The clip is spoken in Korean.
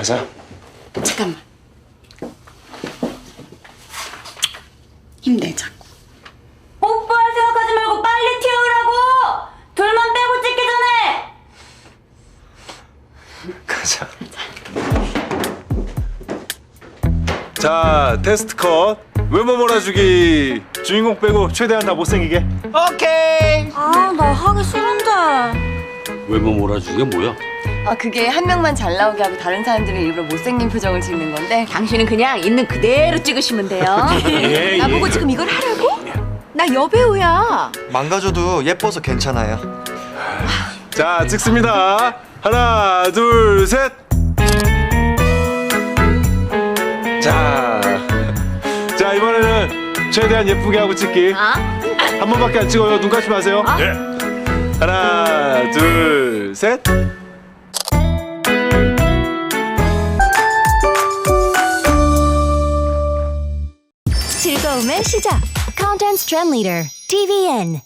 가자. 잠깐만. 힘내자고. 오빠 생각하지 말고 빨리 튀어오라고! 둘만 빼고 찍기 전에! 가자. 자, 테스트 컷. 외모 몰아주기. 주인공 빼고 최대한 다 못생기게. 오케이. 아, 나 하기 싫은데. 외모 몰아주게 뭐야? 아 그게 한 명만 잘 나오게 하고 다른 사람들은 일부러 못생긴 표정을 짓는 건데 당신은 그냥 있는 그대로 찍으시면 돼요. 예, 나보고 지금 이걸 하라고? 나 여배우야 망가져도 예뻐서 괜찮아요. 자, 찍습니다. 하나, 둘, 셋. 자, 자 이번에는 최대한 예쁘게 하고 찍기. 한 번밖에 안 찍어요. 눈 감지 마세요. 네. 하나, 둘, 셋. 즐거움의 시작. Content Trend Leader, TVN.